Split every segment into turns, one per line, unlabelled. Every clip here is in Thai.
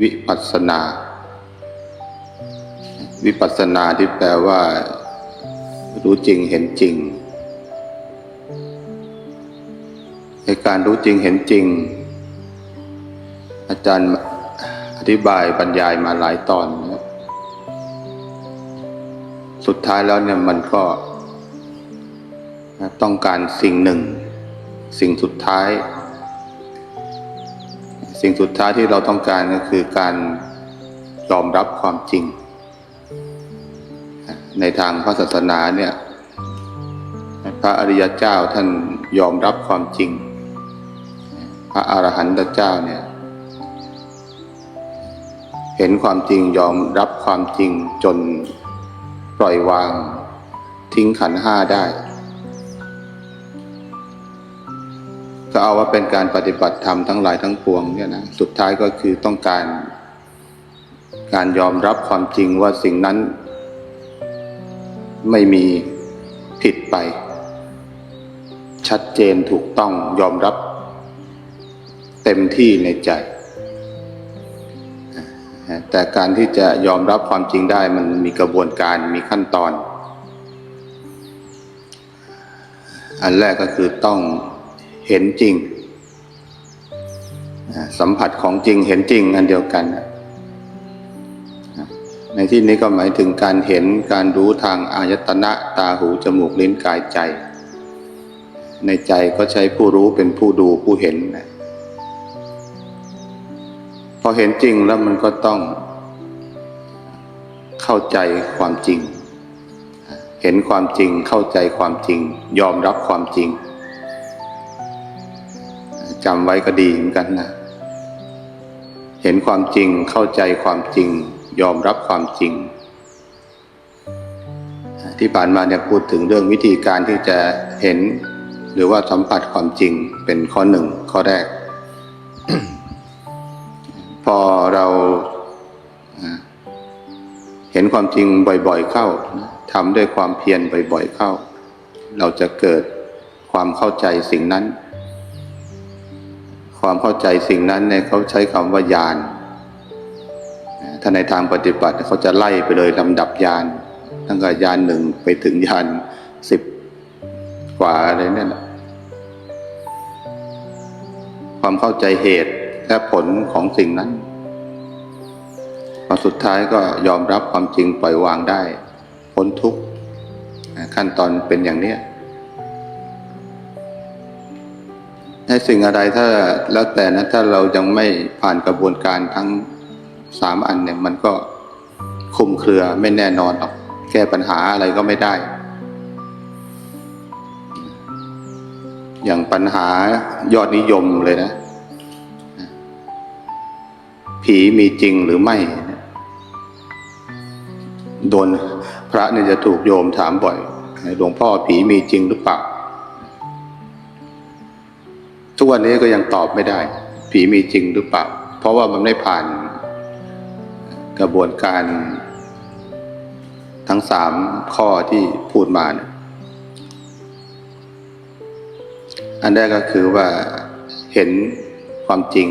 วิปัสนา วิปัสสนาที่แปลว่า รู้จริงเห็นจริงในการรู้จริงเห็นจริง อาจารย์อธิบายบรรยายมาหลายตอนนะสุดท้ายแล้วเนี่ยมันก็ต้องการสิ่งหนึ่ง สิ่งสุดท้าย สิ่งสุดท้ายที่เราต้องการก็คือการยอมรับความจริง ในทางพระศาสนาเนี่ยพระอริยเจ้าท่านยอมรับความจริง พระอรหันตเจ้าเนี่ยเห็นความจริงยอมรับความจริงจนปล่อยวางทิ้งขันห้าได้ ก็เอาว่าเป็นการปฏิบัติธรรมทั้งหลายทั้งปวงเนี่ยนะสุดท้ายก็คือต้องการ การยอมรับความจริงว่าสิ่งนั้น ไม่มีผิดไป ชัดเจนถูกต้องยอมรับ เต็มที่ในใจ แต่การที่จะยอมรับความจริงได้มันมีกระบวนการมีขั้นตอน อันแรกก็คือต้อง เห็นจริง สัมผัสของจริงเห็นจริงอันเดียวกัน ในที่นี้ก็หมายถึงการเห็นการรู้ทางอายตนะตาหูจมูกลิ้นกายใจ ในใจก็ใช้ผู้รู้เป็นผู้ดูผู้เห็นนะพอเห็นจริงแล้วมันก็ต้องเข้าใจความจริง เห็นความจริงเข้าใจความจริง ยอมรับความจริง จำไว้ก็ดีเหมือนกันนะ เห็นความจริงเข้าใจความจริง ยอมรับความจริง ที่ผ่านมาเนี่ยพูดถึงเรื่องวิธีการที่จะเห็น หรือว่าสัมผัสความจริงเป็นข้อหนึ่งข้อแรก พอเราเห็นความจริงบ่อยๆเข้าทำด้วยความเพียรบ่อยๆเข้า เราจะเกิดความเข้าใจสิ่งนั้น ความเข้าใจสิ่งนั้นเนี่ยเขาใช้คำว่าญาณถ้าในทางปฏิบัติเขาจะไล่ไปเลยลำดับญาณตั้งแต่ญาณหนึ่งไปถึงญาณสิบกว่าอะไรเนี่ยนะความเข้าใจเหตุและผลของสิ่งนั้นพอสุดท้ายก็ยอมรับความจริงปล่อยวางได้พ้นทุกข์ขั้นตอนเป็นอย่างเนี้ย ในสิ่งอะไรถ้าแล้วแต่นะถ้าเรายังไม่ผ่านกระบวนการทั้งสามอันเนี่ย มันก็คลุมเครือไม่แน่นอนหรอกแก้ปัญหาอะไรก็ไม่ได้ อย่างปัญหายอดนิยมเลยนะ ผีมีจริงหรือไม่ โดนพระเนี่ยจะถูกโยมถามบ่อยหลวงพ่อผีมีจริงหรือเปล่า กวันนี้ก็ยังตอบไม่ได้ ผีมีจริงหรือเปล่า เพราะว่ามันไม่ผ่านกระบวนการ ทั้งสามข้อที่พูดมาอันแรกก็คือว่าเห็นความจริง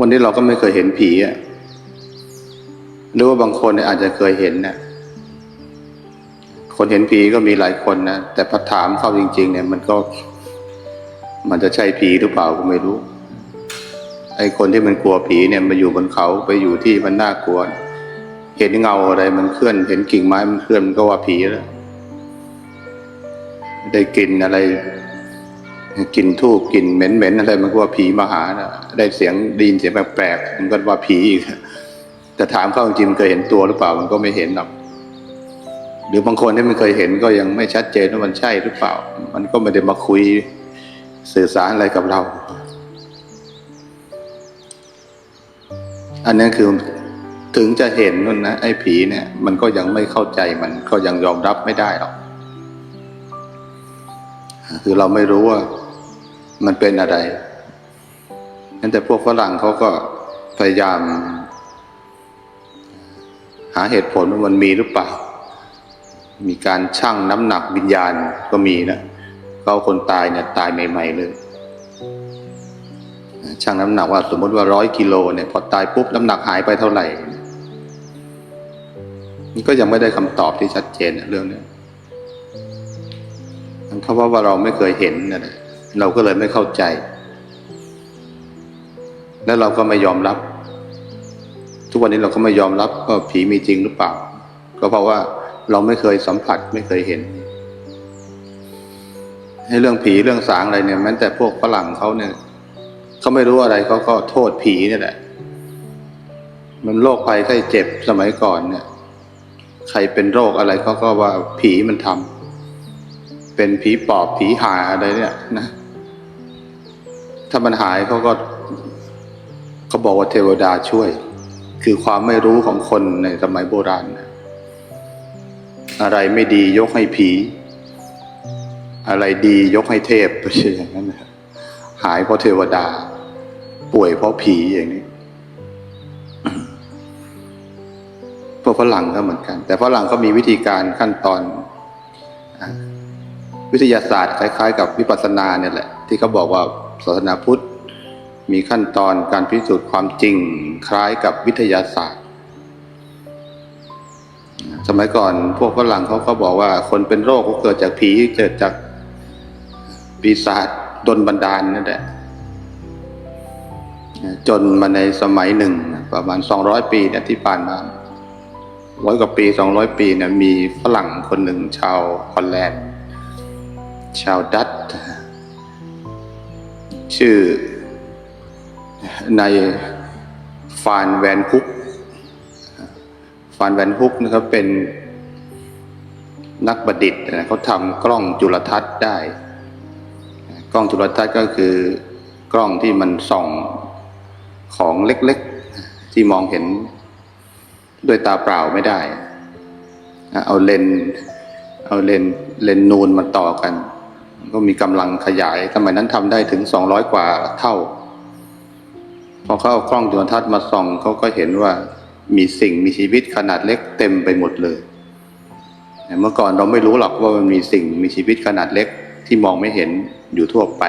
วันนี้เราก็ไม่เคยเห็นผีอะหรือว่าบางคนอาจจะเคยเห็นนะคนเห็นผีก็มีหลายคนนะแต่พอถามเข้าจริง ๆ เนี่ยมันก็ มันจะใช่ผีหรือเปล่าก็ไม่รู้ ไอ้คนที่มันกลัวผีเนี่ยมาอยู่บนเขาไปอยู่ที่มันน่ากลัว เห็นเงาอะไรมันเคลื่อน เห็นกิ่งไม้มันเคลื่อนมันก็ว่าผีแล้ว ได้กลิ่นอะไรกลิ่นทูบกลิ่นเหม็นๆอะไรมันก็ว่าผีมาหานะได้เสียงดินเสียงแปลกๆมันก็ว่าผีอีกแต่ถามเข้าจริงเคยเห็นตัวหรือเปล่ามันก็ไม่เห็นหรอกหรือบางคนที่มันเคยเห็นก็ยังไม่ชัดเจนว่ามันใช่หรือเปล่า มันก็ไม่ได้มาคุย สื่อสารอะไรกับเรา อันนี้คือถึงจะเห็นนั่นนะไอ้ผีเนี่ย มันก็ยังไม่เข้าใจมันก็ยังยอมรับไม่ได้หรอกคือเราไม่รู้ว่ามันเป็นอะไรนั่นแต่พวกฝรั่งเขาก็พยายาม หาเหตุผลว่ามันมีหรือเปล่า มีการชั่งน้ำหนักวิญญาณก็มีนะ เขาคนตายเนี่ยตายใหม่ ๆ เลยชั่งน้ำหนักว่าสมมติว่าร้อยกิโลเนี่ยพอตายปุ๊บน้ำหนักหายไปเท่าไหร่มันก็ยังไม่ได้คำตอบที่ชัดเจนเรื่องนี้ยเพราะว่าเราไม่เคยเห็นนะเราก็เลยไม่เข้าใจ แล้วเราก็ไม่ยอมรับ ทุกวันนี้เราก็ไม่ยอมรับว่าผีมีจริงหรือเปล่า ก็เพราะว่าเราไม่เคยสัมผัสไม่เคยเห็น ให้เรื่องผีเรื่องสางอะไรเนี่ยแม้แต่พวกฝรั่งเขาเนี่ยเขาไม่รู้อะไรเขาก็โทษผีเนี่ยแหละ มันโรคภัยไข้เจ็บสมัยก่อนเนี่ย ใครเป็นโรคอะไรเขาก็ว่าผีมันทำเป็นผีปอบผีหาอะไรเนี่ยนะ ถ้ามันหายเขาก็เขาบอกว่าเทวดาช่วย คือความไม่รู้ของคนในสมัยโบราณนะอะไรไม่ดียกให้ผี อะไรดียกให้เทพไม่ใช่อย่างนั้นนะหายเพราะเทวดา ป่วยเพราะผีอย่างนี้พวกฝรั่งก็เหมือนกัน แต่ฝรั่งก็มีวิธีการขั้นตอน วิทยาศาสตร์คล้าย ๆ กับวิปัสสนาเนี่ยแหละ ที่เขาบอกว่าศาสนาพุทธ มีขั้นตอนการพิสูจน์ความจริง คล้ายกับวิทยาศาสตร์ สมัยก่อนพวกฝรั่งเขาก็บอกว่าคนเป็นโรคก็เกิดจากผีเกิดจาก ปีศาจดนบันดาลนั่นแหละจนมาในสมัยหนึ่ง ประมาณสองร้อยปีเนี่ยที่ผ่านมาร้อยกว่าปีสองร้อยปีเนี่ยมีฝรั่งคนหนึ่งชาวฮอลแลนด์ชาวดัตช์ชื่อในายฟานแวนฮุก ฟานแวนฮุกนะครับเป็นนักประดิษฐ์นะเขาทำกล้องจุลทรรศน์ได้ กล้องจุลทรรศน์ก็คือกล้องที่มันส่องของเล็กๆ ที่มองเห็นด้วยตาเปล่าไม่ได้ เอาเลนส์เอาเลนส์เลนส์นูนมาต่อกัน ก็มีกำลังขยายสมัยนั้นทำได้ถึงสองร้อยกว่าเท่า พอเขาเอากล้องจุลทรรศน์มาส่องเขาก็เห็นว่ามีสิ่งมีชีวิตขนาดเล็กเต็มไปหมดเลย เมื่อก่อนเราไม่รู้หรอกว่ามันมีสิ่งมีชีวิตขนาดเล็ก ที่มองไม่เห็นอยู่ทั่วไป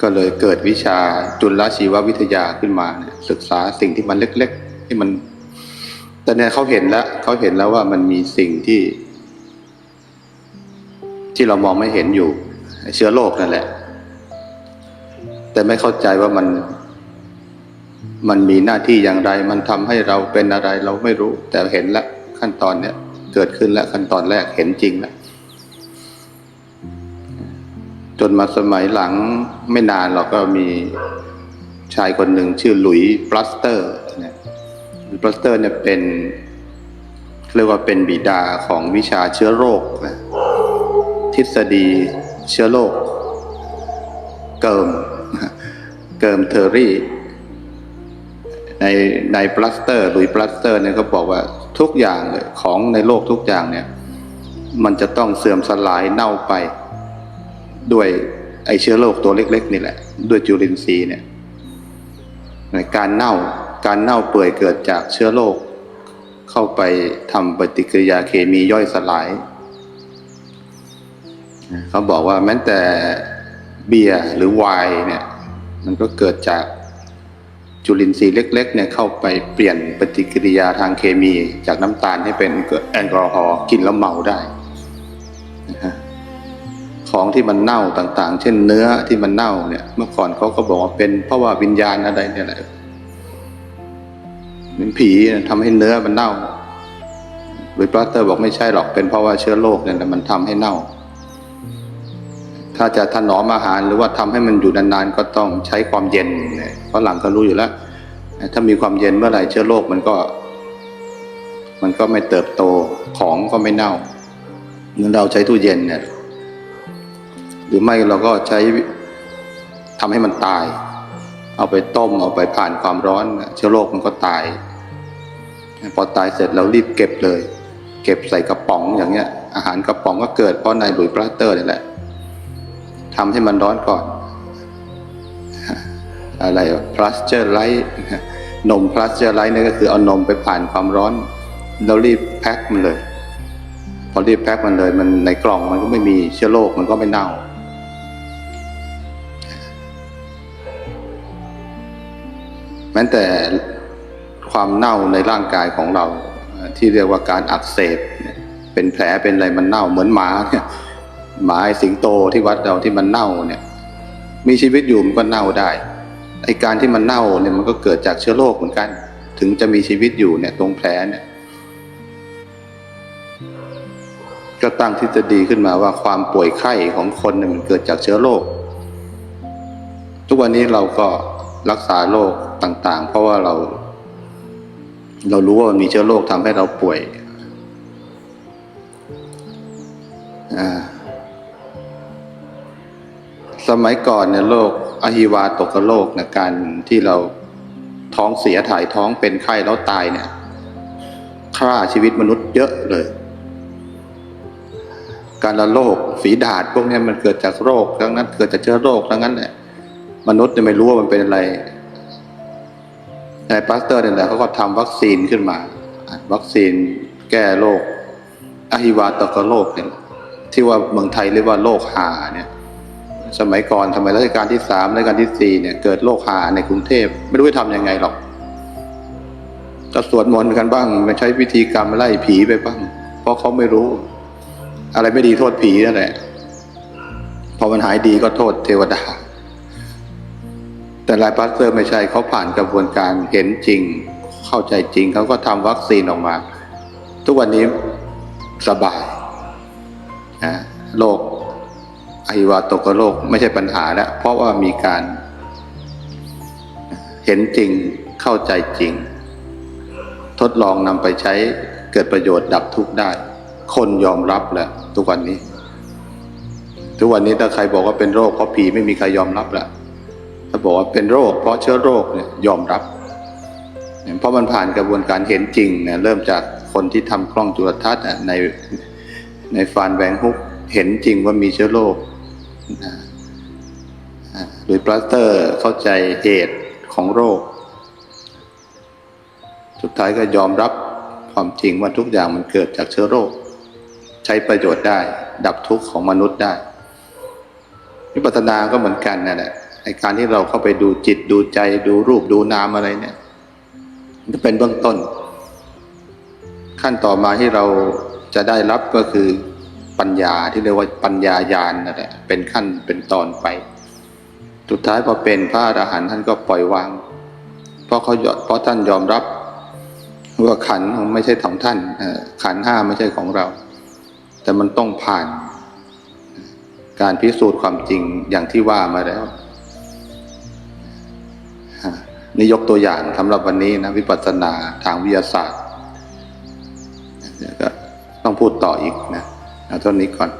ก็เลยเกิดวิชาจุลชีววิทยาขึ้นมาเนี่ยศึกษาสิ่งที่มันเล็ก ๆ ที่มันแต่เนี่ยเขาเห็นแล้วเขาเห็นแล้วว่ามันมีสิ่งที่ ที่เรามองไม่เห็นอยู่เชื้อโรคนั่นแหละ แต่ไม่เข้าใจว่ามัน มันมีหน้าที่อย่างไร มันทำให้เราเป็นอะไรเราไม่รู้ แต่เห็นแล้วขั้นตอนเนี้ย เกิดขึ้นแล้วขั้นตอนแรกเห็นจริงแล้วจนมาสมัยหลังไม่นานเราก็มีชายคนหนึ่งชื่อหลุยส์ปลัสเตอร์เนี่ยปลัสเตอร์เนี่ยเป็นเรียกว่าเป็นบิดาของวิชาเชื้อโรคนะทฤษฎีเชื้อโรคเกิมเกิมเทอรี่ ในในปลัสเตอร์หลุยส์ปลัสเตอร์เนี่ยเขาบอกว่าทุกอย่างเลยของในโลกทุกอย่างเนี่ย มันจะต้องเสื่อมสลายเน่าไป ด้วยไอเชื้อโรคตัวเล็ก ๆ นี่แหละ ด้วยจุลินทรีย์เนี่ยในการเน่าการเน่าเปื่อยเกิดจากเชื้อโรคเข้าไปทำปฏิกิริยาเคมีย่อยสลาย เขาบอกว่าแม้แต่เบียร์หรือไวน์เนี่ย มันก็เกิดจาก จุลินทรีย์เล็กๆเนี่ยเข้าไปเปลี่ยนปฏิกิริยาทางเคมีจากน้ำตาลให้เป็นแอลกอฮอล์กินแล้วเมาได้นะฮะของที่มันเน่าต่างๆ เช่นเนื้อที่มันเน่าเนี่ย เมื่อก่อนเขาก็บอกว่าเป็นเพราะว่าวิญญาณอะไรเนี่ยแหละเป็นผีทำให้เนื้อมันเน่าหรือปลาสเตอร์บอกไม่ใช่หรอกเป็นเพราะว่าเชื้อโรคเนี่ยแหละมันทำให้เน่า ถ้าจะถนอมอาหารหรือว่าทำให้มันอยู่นานๆ ก็ต้องใช้ความเย็นเนี่ยฝรั่งก็รู้อยู่แล้ว ถ้ามีความเย็นเมื่อไหร่เชื้อโรคมันก็ มันก็ไม่เติบโตของก็ไม่เน่าเหมือนเราใช้ตู้เย็นเนี่ยหรือไม่เราก็ใช้ทำให้มันตาย เอาไปต้มเอาไปผ่านความร้อน เชื้อโรคมันก็ตาย พอตายเสร็จเรารีบเก็บเลย เก็บใส่กระป๋องอย่างเงี้ย อาหารกระป๋องก็เกิดเพราะในหลุยส์ปลาสเตอร์นี่แหละ ทำให้มันร้อนก่อน อะไรพลาสเจอร์ไลท์นมพลาสเจอร์ไลท์นี่ก็คือเอานมไปผ่านความร้อน เรารีบแพ็คมันเลย พอรีบแพ็คมันเลย มันในกล่องมันก็ไม่มีเชื้อโรคมันก็ไม่เน่าแม้แต่ความเน่าในร่างกายของเรา ที่เรียกว่าการอักเสบเป็นแผลเป็นอะไรมันเน่าเหมือนหมาเนี่ย หมาไอ้สิงโตที่วัดเราที่มันเน่าเนี่ย มีชีวิตอยู่มันก็เน่าได้ไอการที่มันเน่าเนี่ยมันก็เกิดจากเชื้อโรคเหมือนกัน ถึงจะมีชีวิตอยู่เนี่ยตรงแผลเนี่ย ก็ตั้งทฤษฎีขึ้นมาว่าความป่วยไข้ของคนเนี่ยมันเกิดจากเชื้อโรคทุกวันนี้เราก็รักษาโรคต่างๆ เพราะว่าเรา เรารู้ว่ามันมีเชื้อโรคทำให้เราป่วยอ่า สมัยก่อนเนี่ยโรคอหิวาตกโรคนี่ยการที่เราท้องเสียถ่ายท้องเป็นไข้แล้วตายเนี่ยฆ่าชีวิตมนุษย์เยอะเลย การละโรคฝีดาษพวกนี้มันเกิดจากโรคทั้งนั้น เกิดจากเชื้อโรคทั้งนั้นแหละมนุษย์เนี่ยไม่รู้ว่ามันเป็นอะไรในปาสเตอร์เนี่ยแหละเขาก็ทำวัคซีนขึ้นมา วัคซีนแก้โรคอหิวาตกโรคเนี่ยที่ว่าเมืองไทยเรียกว่าโรคหาเนี่ย สมัยก่อนทำไมรัชกาลที่สามรัชกาลที่สี่เนี่ยเกิดโรคหาในกรุงเทพไม่รู้จะทำยังไงหรอกก็สวดมนต์กันบ้างมาใช้วิธีกรรมไล่ผีไปบ้าง เพราะเขาไม่รู้ อะไรไม่ดีโทษผีนั่นแหละพอมันหายดีก็โทษเทวดา แต่ลายพาสเตอร์ไม่ใช่เขาผ่านกระบวนการเห็นจริง เข้าใจจริงเขาก็ทำวัคซีนออกมา ทุกวันนี้สบายนะโรค อหิวาตกโรคไม่ใช่ปัญหาแล้วเพราะว่ามีการเห็นจริงเข้าใจจริง ทดลองนำไปใช้เกิดประโยชน์ดับทุกข์ได้ คนยอมรับแหล้วทุกวันนี้ ทุกวันนี้ถ้าใครบอกว่าเป็นโรคเพราะผีไม่มีใครยอมรับแล้วถ้าบอกว่าเป็นโรค เพราะเชื้อโรคเนี่ยยอมรับ เพราะมันผ่านกระบวนการเห็นจริงเนี่ยเริ่มจากคนที่ทำกล้องจุลทรรศน์ในในฟานแวงฮุกเห็นจริงว่ามีเชื้อโรค โดยปลาสเตอร์เข้าใจเหตุของโรค สุดท้ายก็ยอมรับความจริงว่าทุกอย่างมันเกิดจากเชื้อโรค ใช้ประโยชน์ได้ ดับทุกข์ของมนุษย์ได้วิปัสสนาก็เหมือนกันนั่นแหละในการที่เราเข้าไปดูจิตดูใจดูรูปดูนามอะไรเนี่ยมันจะเป็นเบื้องต้น ขั้นต่อมาที่เราจะได้รับก็คือ ปัญญาที่เรียกว่าปัญญาญาณนั่นแหละเป็นขั้นเป็นตอนไป สุดท้ายพอเป็นพระอรหันต์ท่านก็ปล่อยวาง เพราะเขายอเพราะท่านยอมรับว่าขันไม่ใช่ของท่านขันห้าไม่ใช่ของเรา แต่มันต้องผ่าน การพิสูจน์ความจริงอย่างที่ว่ามาแล้วนี่ยกตัวอย่างสำหรับวันนี้นะวิปัสสนาทางวิทยาศาสตร์ก็ต้องพูดต่ออีกนะ เอาเท่านี้ก่อน